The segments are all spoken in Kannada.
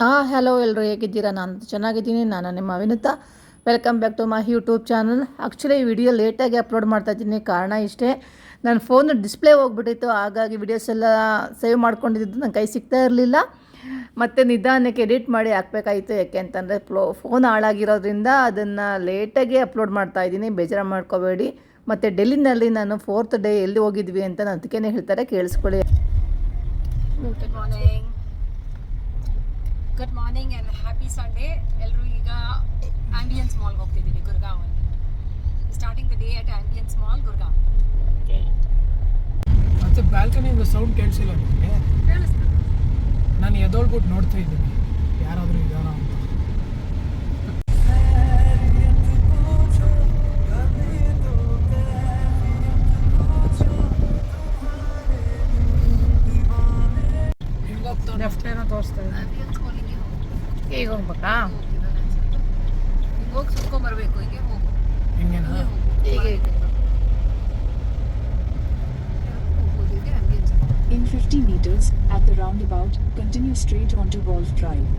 ಹಾಂ ಹಲೋ ಎಲ್ಲರೂ ಹೇಗಿದ್ದೀರಾ? ನಾನು ಚೆನ್ನಾಗಿದ್ದೀನಿ. ನಾನು ನಿಮ್ಮ Vinutha. Welcome back to my YouTube channel actually video ಲೇಟಾಗಿ ಅಪ್ಲೋಡ್ ಮಾಡ್ತಾ ಇದ್ದೀನಿ. ಕಾರಣ ಇಷ್ಟೇ ನನ್ನ ಫೋನ್ ಡಿಸ್ಪ್ಲೇ ಹೋಗ್ಬಿಟ್ಟಿತ್ತು. ಹಾಗಾಗಿ ವಿಡಿಯೋಸ್ ಎಲ್ಲ ಸೇವ್ ಮಾಡ್ಕೊಂಡಿದ್ದು ನನ್ನ ಕೈ ಸಿಗ್ತಾ ಇರಲಿಲ್ಲ. ಮತ್ತು ನಿಧಾನಕ್ಕೆ ಎಡಿಟ್ ಮಾಡಿ ಹಾಕಬೇಕಾಯಿತು. ಯಾಕೆ ಅಂತಂದರೆ, ಫ್ಲೋ ಫೋನ್ ಹಾಳಾಗಿರೋದ್ರಿಂದ ಅದನ್ನು ಲೇಟಾಗಿ ಅಪ್ಲೋಡ್ ಮಾಡ್ತಾ ಇದ್ದೀನಿ. ಬೇಜಾರು ಮಾಡ್ಕೋಬೇಡಿ. ಮತ್ತು ಡೆಲ್ಲಿನಲ್ಲಿ ನಾನು ಫೋರ್ತ್ ಡೇ ಎಲ್ಲಿ ಹೋಗಿದ್ವಿ ಅಂತ ನಾನು ಅದಕ್ಕೇ ಹೇಳ್ತಾರೆ. ಕೇಳಿಸ್ಕೊಳ್ಳಿ. Good morning good morning and happy Sunday ಎಲ್ಲರೂ ಈಗ ಆಂಬಿಯನ್ಸ್ ಮಾಲ್ಗೆ ಹೋಗ್ತಿದ್ದೀವಿ ಗುರ್ಗಾವಲ್ಲಿ starting the day at ambience mall Gurgaon. ಮತ್ತೆ ಬ್ಯಾಲ್ಕನಿಯಿಂದ ಸೌಂಡ್ ಕೇಳಿಸಿಲ್ಲ ನಾನು ಎದೋಳ್ಬಿಟ್ಟು ನೋಡ್ತಾ ಇದ್ದೀನಿ. ಯಾರಾದರೂ ಇದಾರ ಅಂತ. ಈಗ ಹೋಗ್ಬೇಕಾ ಹೋಗಿ ಸುತ್ಕೊಂಬರ್ಬೇಕು ಹೀಗೆ ಹೋಗು ಹಿಂಗೇನಾ ಹೀಗೆ ಹೋಗ್ಬೋದು ಹೀಗೆ ambience In 50 meters, at the roundabout, continue straight onto Wolf Drive.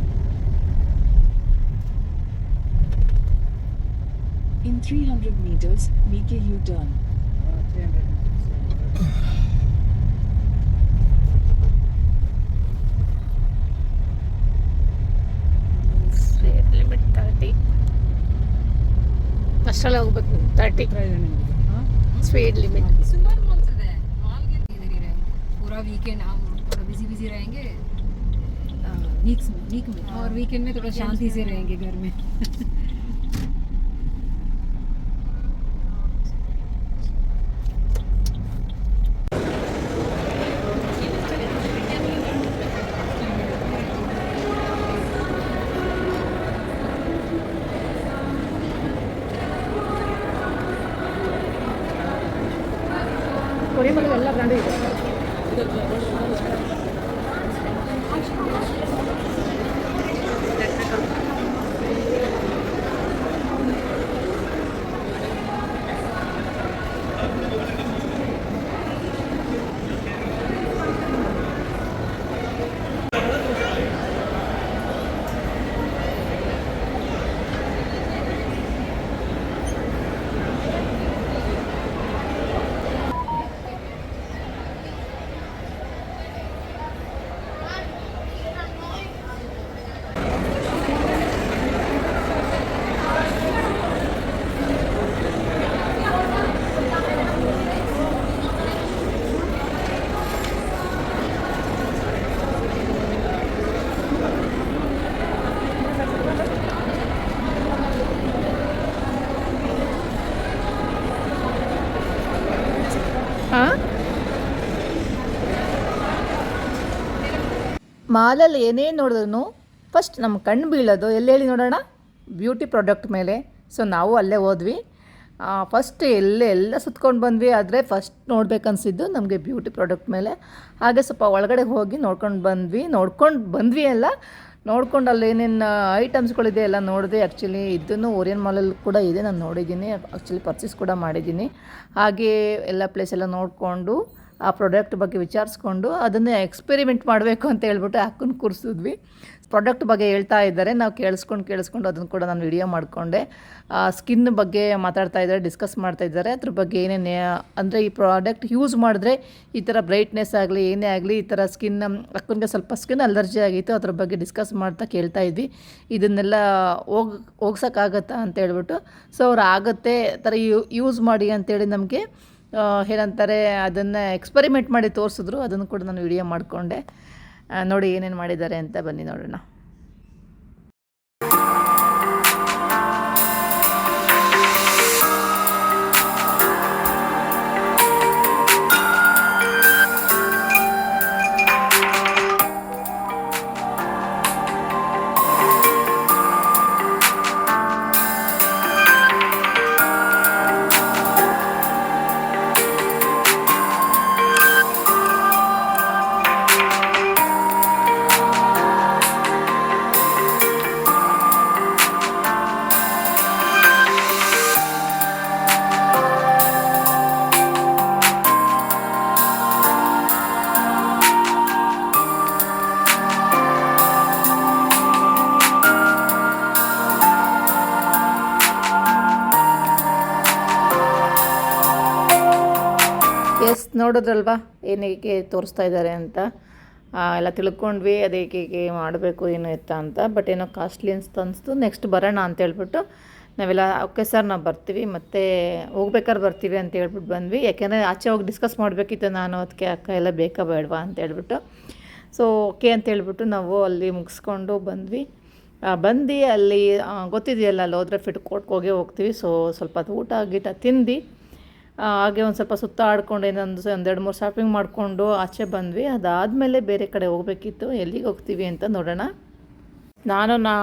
In 300 meters, make a U-turn. Speed ಅಷ್ಟರಲ್ಲೇ ಹೋಗ್ಬೇಕು ತರ್ಟಿ ಸ್ಪೀಡ್ ಲಿಮಿಟ್ सुंदर मॉल से है मॉल के इधर ही रहेंगे पूरा वीकेंड हम थोड़ा बिजी बिजी रहेंगे वीक्स में वीक में और वीकेंड में थोड़ा शांति से रहेंगे घर में ಮಾಲಲ್ಲಿ ಏನೇ ನೋಡಿದ್ರು ಫಸ್ಟ್ ನಮ್ಮ ಕಣ್ಣು ಬೀಳೋದು. ಎಲ್ಲಿ ಹೇಳಿ ನೋಡೋಣ? ಬ್ಯೂಟಿ ಪ್ರಾಡಕ್ಟ್ ಮೇಲೆ. ಸೊ ನಾವು ಅಲ್ಲೇ ಹೋದ್ವಿ. ಫಸ್ಟ್ ಎಲ್ಲೇ, ಎಲ್ಲ ಸುತ್ಕೊಂಡು ಬಂದ್ವಿ. ಆದರೆ ಫಸ್ಟ್ ನೋಡ್ಬೇಕನ್ಸಿದ್ದು ನಮಗೆ ಬ್ಯೂಟಿ ಪ್ರಾಡಕ್ಟ್ ಮೇಲೆ. ಹಾಗೆ ಸ್ವಲ್ಪ ಒಳಗಡೆ ಹೋಗಿ ನೋಡ್ಕೊಂಡು ಬಂದ್ವಿ. ನೋಡ್ಕೊಂಡು ಬಂದ್ವಿ ಎಲ್ಲ ನೋಡ್ಕೊಂಡು ಅಲ್ಲಿ ಏನೇನು ಐಟಮ್ಸ್ಗಳಿದೆ ಎಲ್ಲ ನೋಡಿದೆ. ಆ್ಯಕ್ಚುಲಿ ಇದನ್ನು ಓರಿಯನ್ ಮಾಲಲ್ಲಿ ಕೂಡ ಇದೆ. ನಾನು ನೋಡಿದ್ದೀನಿ. ಆ್ಯಕ್ಚುಲಿ ಪರ್ಚೇಸ್ ಕೂಡ ಮಾಡಿದ್ದೀನಿ. ಹಾಗೆ ಎಲ್ಲ ಪ್ಲೇಸ್ ಎಲ್ಲ ನೋಡಿಕೊಂಡು ಆ ಪ್ರಾಡಕ್ಟ್ ಬಗ್ಗೆ ವಿಚಾರಿಸ್ಕೊಂಡು ಅದನ್ನು ಎಕ್ಸ್ಪೆರಿಮೆಂಟ್ ಮಾಡಬೇಕು ಅಂತ ಹೇಳ್ಬಿಟ್ಟು ಅಕ್ಕನ ಕೂರಿಸಿದ್ವಿ. ಪ್ರಾಡಕ್ಟ್ ಬಗ್ಗೆ ಹೇಳ್ತಾ ಇದ್ದಾರೆ. ನಾವು ಕೇಳಿಸ್ಕೊಂಡು ಕೇಳಿಸ್ಕೊಂಡು ಅದನ್ನು ಕೂಡ ನಾನು ವಿಡಿಯೋ ಮಾಡಿಕೊಂಡೆ. ಸ್ಕಿನ್ ಬಗ್ಗೆ ಮಾತಾಡ್ತಾ ಇದ್ದಾರೆ ಡಿಸ್ಕಸ್ ಮಾಡ್ತಾ ಇದ್ದಾರೆ. ಅದ್ರ ಬಗ್ಗೆ ಏನೇನು, ಅಂದರೆ ಈ ಪ್ರಾಡಕ್ಟ್ ಯೂಸ್ ಮಾಡಿದ್ರೆ ಈ ಥರ ಬ್ರೈಟ್ನೆಸ್ ಆಗಲಿ, ಏನೇ ಆಗಲಿ, ಈ ಥರ ಸ್ಕಿನ್, ಅಕ್ಕನಿಗೆ ಸ್ವಲ್ಪ ಸ್ಕಿನ್ ಅಲರ್ಜಿ ಆಗಿತ್ತು. ಅದ್ರ ಬಗ್ಗೆ ಡಿಸ್ಕಸ್ ಮಾಡ್ತಾ ಕೇಳ್ತಾ ಇದ್ವಿ. ಇದನ್ನೆಲ್ಲ ಹೋಗ್ ಹೋಗ್ಸೋಕ್ಕಾಗತ್ತಾ ಅಂತ ಹೇಳ್ಬಿಟ್ಟು. ಸೊ ಅವ್ರು ಆಗುತ್ತೆ ಥರ ಯೂಸ್ ಮಾಡಿ ಅಂತೇಳಿ ನಮಗೆ ಏನಂತಾರೆ, ಅದನ್ನು ಎಕ್ಸ್ಪರಿಮೆಂಟ್ ಮಾಡಿ ತೋರಿಸಿದ್ರು, ಅದನ್ನು ಕೂಡ ನಾನು ವಿಡಿಯೋ ಮಾಡಿಕೊಂಡೆ. ನೋಡಿ ಏನೇನು ಮಾಡಿದ್ದಾರೆ ಅಂತ ಬನ್ನಿ ನೋಡೋಣ. ನೋಡಿದ್ರಲ್ವಾ ಏನಕ್ಕೆ ತೋರಿಸ್ತಾ ಇದ್ದಾರೆ ಅಂತ? ಎಲ್ಲ ತಿಳ್ಕೊಂಡ್ವಿ, ಅದಕ್ಕೆ ಹೇಗೆ ಮಾಡಬೇಕು, ಏನು ಇತ್ತ ಅಂತ. ಬಟ್ ಏನೋ ಕಾಸ್ಟ್ಲಿ ಅನ್ಸ್ತು ಅನಿಸ್ತು. ನೆಕ್ಸ್ಟ್ ಬರೋಣ ಅಂತ ಹೇಳ್ಬಿಟ್ಟು ನಾವೆಲ್ಲ, ಓಕೆ ಸರ್ ನಾವು ಬರ್ತೀವಿ. ಮತ್ತು ಹೋಗ್ಬೇಕಾದ್ರೆ ಬರ್ತೀವಿ ಅಂತ ಹೇಳ್ಬಿಟ್ಟು ಬಂದ್ವಿ. ಯಾಕೆಂದರೆ ಆಚೆ ಹೋಗಿ ಡಿಸ್ಕಸ್ ಮಾಡಬೇಕಿತ್ತು ನಾನು. ಅದಕ್ಕೆ ಅಕ್ಕ ಎಲ್ಲ ಬೇಕಾ ಬೇಡವಾ ಅಂತ ಹೇಳ್ಬಿಟ್ಟು. ಸೊ ಓಕೆ ಅಂತ ಹೇಳ್ಬಿಟ್ಟು ನಾವು ಅಲ್ಲಿ ಮುಗಿಸ್ಕೊಂಡು ಬಂದ್ವಿ. ಬಂದು ಅಲ್ಲಿ ಗೊತ್ತಿದೆಯಲ್ಲ ಅಲ್ಲಿ ಹೋದ್ರೆ ಫಿಟ್ ಕೋರ್ಟ್ಗೆ ಹೋಗೇ ಹೋಗ್ತೀವಿ. ಸೊ ಸ್ವಲ್ಪ ಊಟ ಗೀಟ ತಿಂದು ಹಾಗೆ ಒಂದು ಸ್ವಲ್ಪ ಸುತ್ತ ಆಡ್ಕೊಂಡು ಏನೊಂದು ಒಂದೆರಡು ಮೂರು ಶಾಪಿಂಗ್ ಮಾಡಿಕೊಂಡು ಆಚೆ ಬಂದ್ವಿ. ಅದಾದಮೇಲೆ ಬೇರೆ ಕಡೆ ಹೋಗಬೇಕಿತ್ತು. ಎಲ್ಲಿಗೆ ಹೋಗ್ತೀವಿ ಅಂತ ನೋಡೋಣ. ನಾನು ನಾ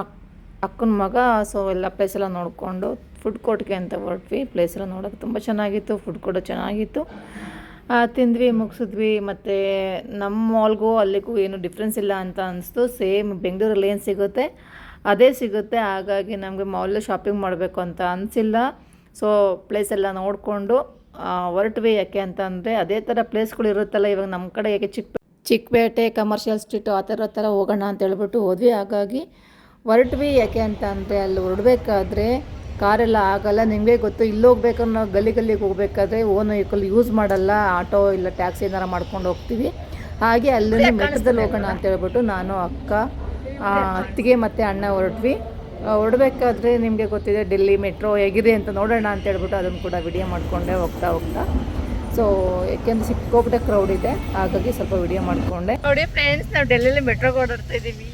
ಅಕ್ಕನ ಮಗ ಸೊ ಎಲ್ಲ ಪ್ಲೇಸೆಲ್ಲ ನೋಡಿಕೊಂಡು ಫುಡ್ ಕೋರ್ಟ್ಗೆ ಅಂತ ಹೊರಟ್ವಿ. ಪ್ಲೇಸೆಲ್ಲ ನೋಡೋಕೆ ತುಂಬ ಚೆನ್ನಾಗಿತ್ತು. ಫುಡ್ ಕೂಡ ಚೆನ್ನಾಗಿತ್ತು. ತಿಂದ್ವಿ, ಮುಗಿಸಿದ್ವಿ. ಮತ್ತು ನಮ್ಮ ಮಾಲ್ಗೂ ಅಲ್ಲಿಗೂ ಏನು ಡಿಫ್ರೆನ್ಸ್ ಇಲ್ಲ ಅಂತ ಅನಿಸ್ತು. ಸೇಮ್ ಬೆಂಗಳೂರಲ್ಲಿ ಏನು ಸಿಗುತ್ತೆ? ಅದೇ ಸಿಗುತ್ತೆ. ಹಾಗಾಗಿ ನಮಗೆ ಮಾಲ್ ಶಾಪಿಂಗ್ ಮಾಡಬೇಕು ಅಂತ ಅನಿಸಿಲ್ಲ. ಸೊ ಪ್ಲೇಸೆಲ್ಲ ನೋಡಿಕೊಂಡು ಹೊರಟ್ವಿ ಯಾಕೆ ಅಂತಂದರೆ ಅದೇ ಥರ ಪ್ಲೇಸ್ಗಳು ಇರುತ್ತಲ್ಲ ಇವಾಗ ನಮ್ಮ ಕಡೆ ಯಾಕೆ ಚಿಕ್ಕ ಚಿಕ್ಕಪೇಟೆ ಕಮರ್ಷಿಯಲ್ ಸ್ಟ್ರೀಟು ಆ ಥರ ಥರ ಹೋಗೋಣ ಅಂತ ಹೇಳ್ಬಿಟ್ಟು ಹೋದ್ವಿ. ಹಾಗಾಗಿ ಹೊರಟ್ವಿ ಯಾಕೆ ಅಂತ ಅಂದರೆ ಅಲ್ಲಿ ಹೊರಡಬೇಕಾದ್ರೆ ಕಾರೆಲ್ಲ ಆಗಲ್ಲ. ನಿಮಗೆ ಗೊತ್ತು ಇಲ್ಲಿ ಹೋಗ್ಬೇಕಾದ್ರೆ ನಾವು ಗಲ್ಲಿ ಗಲ್ಲಿಗೆ ಹೋಗ್ಬೇಕಾದ್ರೆ ಓನ್ ವೆಹಿಕಲ್ ಯೂಸ್ ಮಾಡಲ್ಲ ಆಟೋ ಇಲ್ಲ ಟ್ಯಾಕ್ಸಿ ಏನಾರ ಮಾಡ್ಕೊಂಡು ಹೋಗ್ತೀವಿ. ಹಾಗೆ ಅಲ್ಲಿ ಮೆಟ್ರದಲ್ಲಿ ಹೋಗೋಣ ಅಂತ ಹೇಳ್ಬಿಟ್ಟು ನಾನು ಅಕ್ಕ ಅತ್ತಿಗೆ ಮತ್ತು ಅಣ್ಣ ಹೊರಟ್ವಿ. ಹೊರಡ್ಬೇಕಾದ್ರೆ ನಿಮಗೆ ಗೊತ್ತಿದೆ ಡೆಲ್ಲಿ ಮೆಟ್ರೋ ಹೇಗಿದೆ ಅಂತ ನೋಡೋಣ ಅಂತ ಹೇಳ್ಬಿಟ್ಟು ಅದನ್ನು ಕೂಡ ವಿಡಿಯೋ ಮಾಡಿಕೊಂಡೆ ಹೋಗ್ತಾ ಹೋಗ್ತಾ. ಸೊ ಯಾಕೆಂದ್ರೆ ಸಿಕ್ಕೋಬಿಟ್ಟೆ ಕ್ರೌಡ್ ಇದೆ, ಹಾಗಾಗಿ ಸ್ವಲ್ಪ ವಿಡಿಯೋ ಮಾಡಿಕೊಂಡೆ. ನೋಡಿ ಫ್ರೆಂಡ್ಸ್ ನಾವು ಡೆಲ್ಲಿಲಿ ಮೆಟ್ರೋಗೆ ಓಡಾಡ್ತಾ ಇದ್ದೀವಿ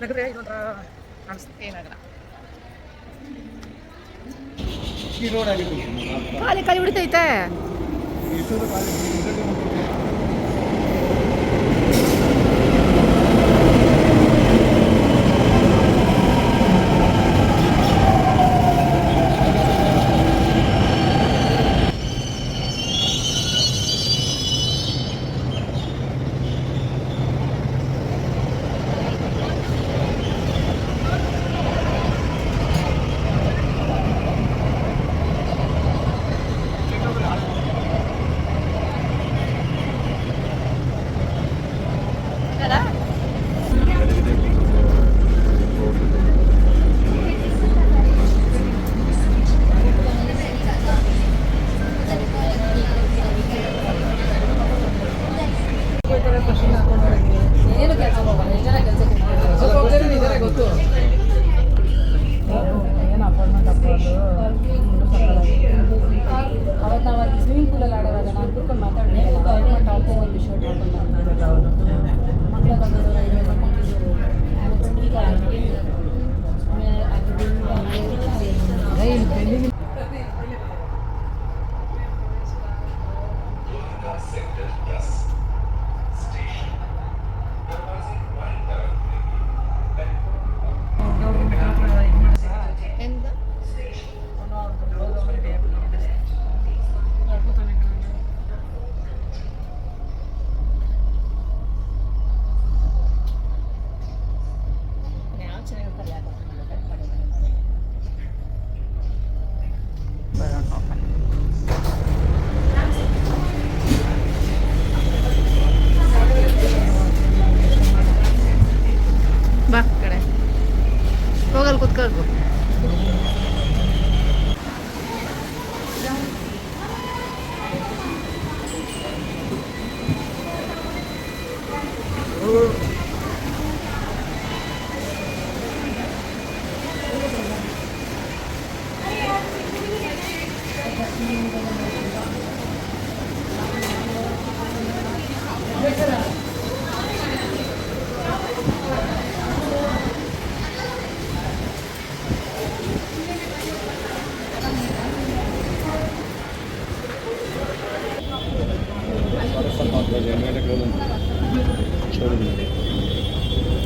ನಗದ್ರೆ ಇದೊಂಥರ ಕಾಣಿಸುತ್ತೆ ಏನಾಗಲ್ಲ ಈ ರೋಡ್ ಆಗಿತ್ತು ಖಾಲಿ ಖಾಲಿ ಬಿಡ್ತೈತೆ. ಇಷ್ಟೊಂದು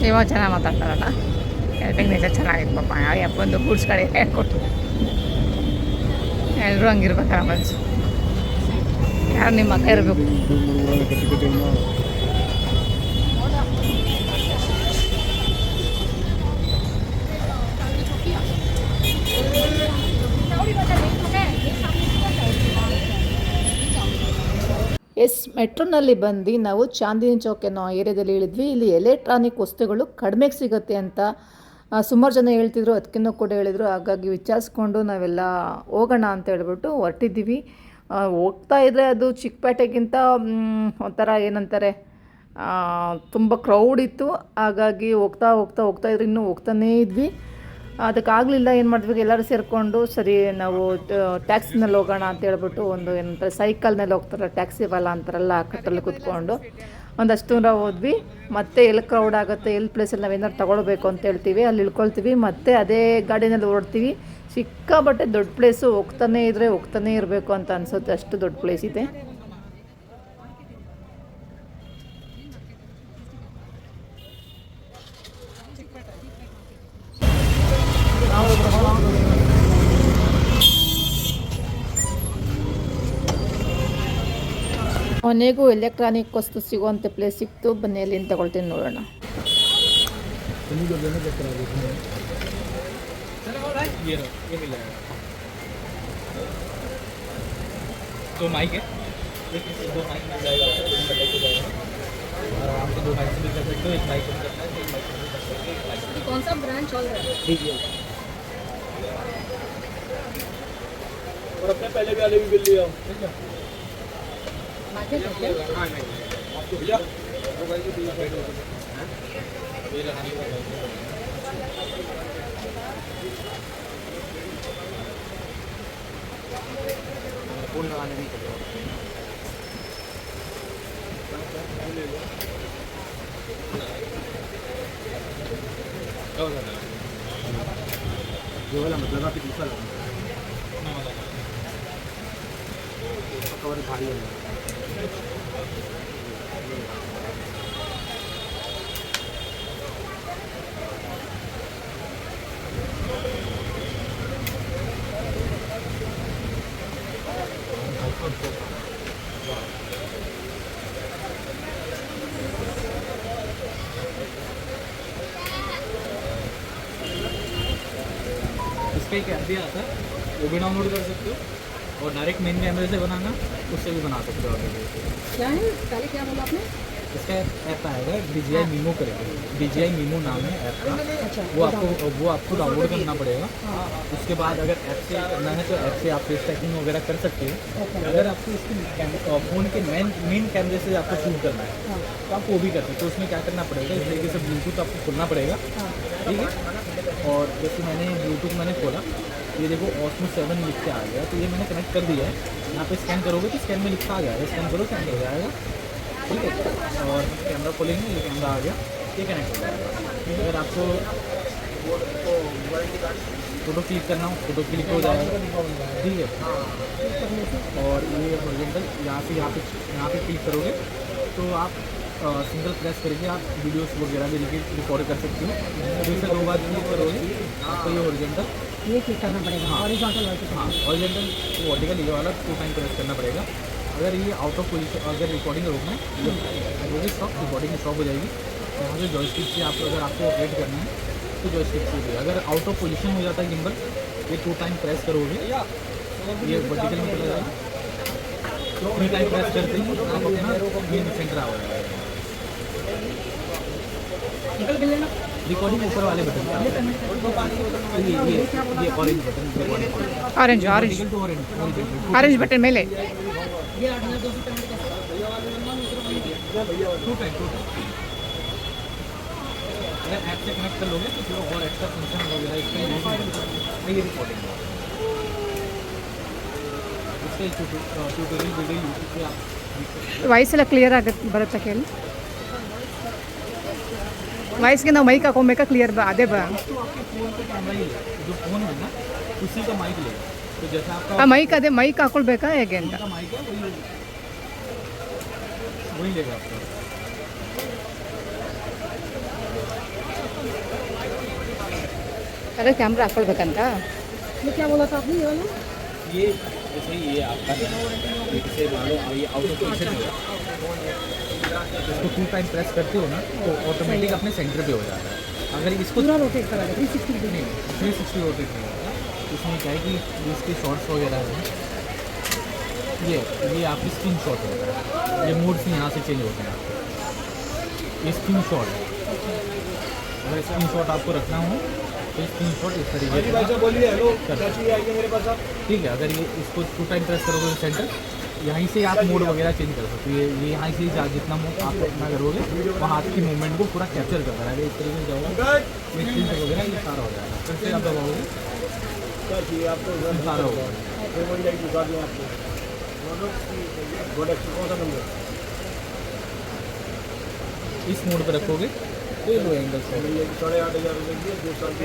ಇವಾಗ ಚೆನ್ನಾಗಿ ಮಾತಾಡ್ತಾರಲ್ಲ? ಹೆಲ್ಪಿಂಗ್ ನೇಚರ್ ಚೆನ್ನಾಗಿತ್ತು ಪಾಪ. ಯಪ್ಪಂದು ಗೂಡ್ಸ್ ಕಡೆ ಹೇಳ್ಕೊಟ್ಟು. ಎಲ್ಲರೂ ಹಂಗಿರ್ಬೇಕಾರ ಮನಸ್ಸು ಯಾರು ನಿಮ್ಮ ಅಕ್ಕ ಇರಬೇಕು? ಎಸ್ ಮೆಟ್ರೋನಲ್ಲಿ ಬಂದು ನಾವು ಚಾಂದಿನಿ ಚೌಕ್ ಅನ್ನೋ ಏರಿಯಾದಲ್ಲಿ ಇಳಿದ್ವಿ ಇಲ್ಲಿ ಎಲೆಕ್ಟ್ರಾನಿಕ್ ವಸ್ತುಗಳು ಕಡಿಮೆಗೆ ಸಿಗುತ್ತೆ ಅಂತ ಸುಮಾರು ಜನ ಹೇಳ್ತಿದ್ರು. ಅದಕ್ಕಿನ್ನೂ ಕೂಡ ಹೇಳಿದರು. ಹಾಗಾಗಿ ವಿಚಾರಿಸ್ಕೊಂಡು ನಾವೆಲ್ಲ ಹೋಗೋಣ ಅಂತ ಹೇಳ್ಬಿಟ್ಟು ಹೊರಟಿದ್ದೀವಿ. ಹೋಗ್ತಾ ಇದ್ದರೆ ಅದು ಚಿಕ್ಕಪೇಟೆಗಿಂತ ಒಂಥರ ಏನಂತಾರೆ ತುಂಬ ಕ್ರೌಡ್ ಇತ್ತು. ಹಾಗಾಗಿ ಹೋಗ್ತಾ ಹೋಗ್ತಾ ಹೋಗ್ತಾ ಇದ್ರೆ ಇನ್ನೂ ಹೋಗ್ತಾನೇ ಇದ್ವಿ. ಅದಕ್ಕಾಗಲಿಲ್ಲ, ಏನು ಮಾಡಿದ್ವಿ ಎಲ್ಲರೂ ಸೇರಿಕೊಂಡು ಸರಿ ನಾವು ಟ್ಯಾಕ್ಸಿನಲ್ಲಿ ಹೋಗೋಣ ಅಂತ ಹೇಳ್ಬಿಟ್ಟು ಒಂದು ಏನಂತಾರೆ, ಸೈಕಲ್ನಲ್ಲಿ ಹೋಗ್ತಾರೆ, ಟ್ಯಾಕ್ಸಿ ಬಲ ಅಂತಾರಲ್ಲ ಕಟ್ಟಲ್ಲಿ ಕೂತ್ಕೊಂಡು. ಒಂದಷ್ಟು ದೂರ ಹೋದ್ವಿ. ಮತ್ತೆ ಎಲ್ಲಿ ಕ್ರೌಡ್ ಆಗುತ್ತೆ, ಎಲ್ಲಿ ಪ್ಲೇಸಲ್ಲಿ ನಾವು ಏನಾದ್ರು ತಗೊಳ್ಬೇಕು ಅಂತ ಹೇಳ್ತೀವಿ, ಅಲ್ಲಿ ಇಳ್ಕೊಳ್ತೀವಿ. ಮತ್ತೆ ಅದೇ ಗಾಡಿನಲ್ಲಿ ಓಡ್ತೀವಿ. ಸಿಕ್ಕಾಬಟ್ಟೆ ದೊಡ್ಡ ಪ್ಲೇಸು ಹೋಗ್ತಾನೇ ಇದ್ರೆ ಹೋಗ್ತಾನೇ ಇರಬೇಕು ಅಂತ ಅನ್ಸುತ್ತೆ. ಅಷ್ಟು ದೊಡ್ಡ ಪ್ಲೇಸ್ ಇದೆ. ಕೊನೆಗೂ ಎಲೆಕ್ಟ್ರಾನಿಕ್ ವಸ್ತು ಸಿಗುವಂಥ ಪ್ಲೇಸ್ ಸಿಕ್ತು ಬನ್ನಿ ಎಲ್ಲಿಂದ ತಗೊಳ್ತೀನಿ ನೋಡೋಣ ये लो ये मिल जाएगा दो माइक है एक इससे दो माइक मिल जाएगा आपको दोनों का लेके जाएगा और आपको दो माइक से भी कर सकते हो एक माइक से भी करना है एक माइक से भी कर सकते हो एक माइक से कौन सा ब्रांड चल रहा है भी दीजिए और अपने पहले भी वाले भी बिल लिया ठीक है जो वाला मतलब आपकी दूसरा लगा कवर भारी है। इसका एक ऐप भी आता है वो भी डाउनलोड कर सकते हो और डायरेक्ट मेन कैमरे से बनाना उससे भी बना सकते हो आप क्या है? पहले क्या बोला आपने? इसका ऐप आएगा डी जी आई मीमो करके। डी जी आई मीमो नाम है ऐप का। वो आपको वो आपको डाउनलोड करना पड़ेगा। उसके बाद अगर ऐप से करना है तो ऐप से आप फेस टैकिंग वगैरह कर सकते हो। अगर आपको इसके फ़ोन के मेन मेन कैमरे से आपको शूट करना है तो आप वो भी कर सकते हो। उसमें क्या करना पड़ेगा? इस तरीके से ब्लूटूथ आपको खोलना पड़ेगा। ठीक है? और जैसे मैंने ब्लूटूथ मैंने खोला ये देखो ऑसमो सेवन लिख के आ गया तो ये मैंने कनेक्ट कर दिया है। यहाँ पे स्कैन करोगे तो स्कैन में लिखा आ जाएगा। स्कैन करो स्कैन हो जाएगा। ठीक है? और कैमरा खोलेंगे, ये कैमरा आ गया। ये कनेक्ट हो जाएगा। अगर आपको फ़ोटो क्लिक करना हो फ़ोटो क्लिक हो जाएगा। ठीक है? और ये हॉरिजॉन्टल यहाँ से यहाँ पे यहाँ पे क्लिक करोगे तो आप सिंगल प्रेस करके आप वीडियोस वगैरह भी रिकॉर्ड कर सकते हो। फिर से दो बार क्लिक करोगे आपको ये हॉरिजॉन्टल ये क्लिक करना पड़ेगा हॉरिजॉन्टल वर्टिकल हाँ हॉरिजॉन्टल वर्टिकल ये वाला टू टाइम प्रेस करना पड़ेगा। अगर ये आउट ऑफ़ पोजिशन अगर रिकॉर्डिंग रोकना है ये होगी स्टॉप रिकॉर्डिंग स्टॉप हो जाएगी। यहाँ से जॉयस्टिक से आप अगर आपको ऑपरेट करना है तो जॉयस्टिक से भी। अगर आउट ऑफ़ पोजिशन हो जाता है गिम्बल ये टू टाइम प्रेस करोगे ये वर्टिकल में चला जाएगा। थ्री टाइम प्रेस करते ही आप अपना ये सेंटर आ जाएगा। रिकॉर्डिंग ऊपर वाले बटन ये ये ये orange button orange orange orange button में अगर ऐप से कनेक्ट कर लोगे तो और एक्स्ट्रा फ़ंक्शन वगैरह इसमें ये रिकॉर्डिंग वॉइस ಎಲ್ಲ ಕ್ಲಿಯರ್ ಆಗುತ್ತೆ ಬರುತ್ತೆ ಕೇಳಿ ವಾಯ್ಸ್ಗೆ ನಾವು ಮೈಕ್ ಹಾಕೊಬೇಕಾ ಕ್ಲಿಯರ್ ಬ ಅದೇ ಬ तो आपके फ़ोन पे कैमरा ही है जो फ़ोन है ना उसी का माइक लेगा तो जैसा आपका ಆ ಮೈಕ್ ಅದೇ ಮೈಕ್ ಹಾಕೊಳ್ಬೇಕಾ ಹೇಗೆ ಅಂತ का माइक है वही वही लेगा आपका ಅದೇ ಕ್ಯಾಮ್ರಾ ಹಾಕ್ಕೊಳ್ಬೇಕಂತ ये क्या बोला था आपने ये वाला ये जैसे ये आपका जैसे मान लो ये आउट ऑफ पोजिशन हो इसको टू टाइम प्रेस करते हो ना तो ऑटोमेटिक अपने सेंटर पे हो जाता है। अगर इसको पूरा रोटेट करा थ्री सिक्सटी डिग्री नहीं थ्री सिक्सटी रोटेट नहीं इसमें क्या है कि इसके शॉर्ट्स वगैरह हैं। ये ये आपकी स्क्रीन शॉट होता है। ये मोड्स यहाँ से चेंज होते हैं। ये स्क्रीन शॉट है। अगर स्क्रीन शॉट आपको रखना हो तो स्क्रीन शॉट इस तरीके से बोलिए। हेलो कर क्या चाहिए आइए मेरे पास आप ठीक है अगर ये इसको टू टाइम प्रेस करोगे तो सेंटर यहीं से आप मोड वगैरह चेंज कर सकते हो। ये यहाँ से जितना मोड आप अपना करोगे वहाँ हाथ की मूवमेंट को पूरा कैप्चर कर रहा है। इस तरीके से जाओगे ये वगैरह ये सारा हो जाएगा। फिर से आप दबाओगे आपको सारा होगा इस मोड पर रखोगे तो लो एंगल से साढ़े आठ हज़ार रुपये की दो साल की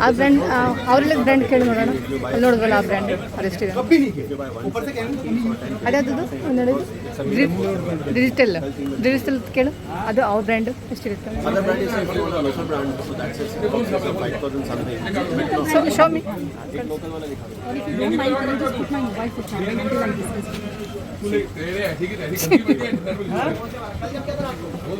ಆ ಬ್ರ್ಯಾಂಡ್ ಅವರೆಲ್ಲ ಬ್ರ್ಯಾಂಡ್ ಕೇಳಿ ನೋಡೋಣ. ಅಲ್ಲಿ ನೋಡಿದ್ವಲ್ಲ ಆ ಬ್ರ್ಯಾಂಡ್ ಅದೆಷ್ಟಿದೆ ಅದ್ಯಾವುದು ನೋಡಿದ್ದು ಡಿಜಿಟಲ್ ಡಿಜಿಟಲ್ ಕೇಳು. ಅದು ಅವ್ರ ಬ್ರ್ಯಾಂಡ್ ಎಷ್ಟಿರುತ್ತೆ? other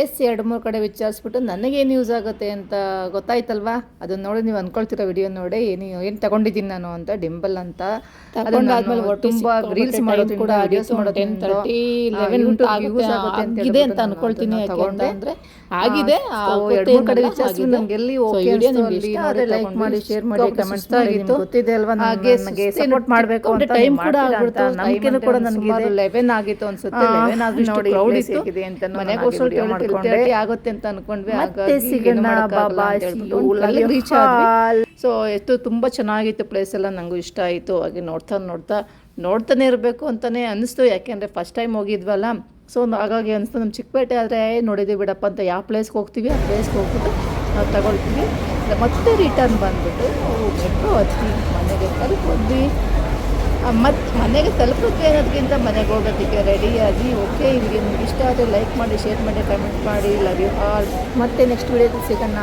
ಎಸ್ ಎರಡು ಮೂರು ಕಡೆ ವಿಚಾರಿಸ್ಬಿಟ್ಟು ನನಗೇನು ಯೂಸ್ ಆಗುತ್ತೆ ಅಂತ ಗೊತ್ತಾಯ್ತಲ್ವಾ? ಅದನ್ನ ನೋಡಿ ನೀವು ಅನ್ಕೊಳ್ತಿರೋ ವಿಡಿಯೋ ನೋಡಿ ಏನು ಏನು ತಗೊಂಡಿದ್ದೀನಿ ನಾನು ಅಂತ ಡಿಂಬಲ್ ಅಂತ. ಹೊಟ್ಟೆ ತುಂಬ ರೀಲ್ಸ್ ಮಾಡೋದು ಕೂಡ ವಿಡಿಯೋಸ್ ಮಾಡೋದು ಮಾಡೋದ್ರಿಂದ 10:30, ಆ, 11 YouTube ಆಗುತ್ತೆ, ಅಂತ ಆಗಿದೆ ಅಂತ ಅನ್ಕೊಳ್ತೀನಿ ತಗೊಂಡೆ. ಅಂದ್ರೆ ಆಗಿದೆ, ಎರಡು ಮೂರು ಕಡೆ ವಿಚಾರಿಸಿ ಆಗಿದೆ. ನಂಗೆ ಎಲ್ಲಿ ಓಕೆ ಆದ್ರೆ ಲೈಕ್ ಮಾಡಿ ಶೇರ್ ಮಾಡಿ ಕಮೆಂಟ್ಸ್ ಸುಸ್ತಾಗಿತ್ತು. ಗೊತ್ತಿದೆ ಅಲ್ವಾ? ಹಾಗೆ ನನಗೆ ಸಪೋರ್ಟ್ ಮಾಡಬೇಕು ಅಂತ ಟೈಮ್ ಕೂಡ ಆಗ್ಬಿಡ್ತು, ನಂಬಿಕೆನೂ ಕೂಡ ನನಗೆ ಲೆವೆನ್ ಆಗಿತ್ತು ಅನ್ಸುತ್ತೆ. ಲೆವೆನ್ ಆದ್ರೂ ನೋಡಿ, ಕ್ರೌಡ್ ಅಂತ ನಾನು ಮಾಡ್ಕೊಂಡೆ. ಆಗುತ್ತೆ ಅಂತ ಅನ್ಕೊಂಡ್ವಿ ಮತ್ತೆ ಸಿಗೋಣ, ರೀಚ್ ಆದ್ವಿ. ಸೊ ಎಷ್ಟು ತುಂಬಾ ಚೆನ್ನಾಗಿತ್ತು ಪ್ಲೇಸ್ ಎಲ್ಲ ನಂಗೂ ಇಷ್ಟ ಆಯ್ತು. ಹಾಗೆ ನೋಡ್ತಾ ನೋಡ್ತಾ ನೋಡ್ತಾನೆ ಇರಬೇಕು ಅಂತಾನೆ ಅನಿಸ್ತು. ಯಾಕೆಂದ್ರೆ ಫಸ್ಟ್ ಟೈಮ್ ಹೋಗಿದ್ವಲ್ಲ ಸೊ ಹಾಗಾಗಿ ಅನಿಸ್ತು. ನಮ್ಮ ಚಿಕ್ಕಪೇಟೆ ಆದರೆ ನೋಡಿದ್ದೀವಿ ಬಿಡಪ್ಪ ಅಂತ ಯಾವ ಪ್ಲೇಸ್ಗೆ ಹೋಗ್ತೀವಿ ಆ ಪ್ಲೇಸ್ಗೆ ಹೋಗ್ಬಿಟ್ಟು ನಾವು ತಗೊಳ್ತೀವಿ. ಮತ್ತೆ ರಿಟರ್ನ್ ಬಂದ್ಬಿಟ್ಟು ನಾವು ಮೆಟ್ರೋ ಹತ್ತಿ ಮನೆಗೆ ತಲುಪೋದ್ವಿ ಮತ್ತು ಮನೆಗೆ ತಲುಪಿದ್ವಿ ಅನ್ನೋದಕ್ಕಿಂತ ಮನೆಗೆ ಹೋಗೋದಕ್ಕೆ ರೆಡಿಯಾಗಿ, ಓಕೆ ಇಲ್ಲಿಗೆ ನಿಮ್ಗೆ ಇಷ್ಟ ಆದರೆ ಲೈಕ್ ಮಾಡಿ ಶೇರ್ ಮಾಡಿ ಕಮೆಂಟ್ ಮಾಡಿ ಲವ್ ಯು ಆಲ್ ಮತ್ತೆ ನೆಕ್ಸ್ಟ್ ವಿಡಿಯೋದಲ್ಲಿ ಸಿಗೋಣ.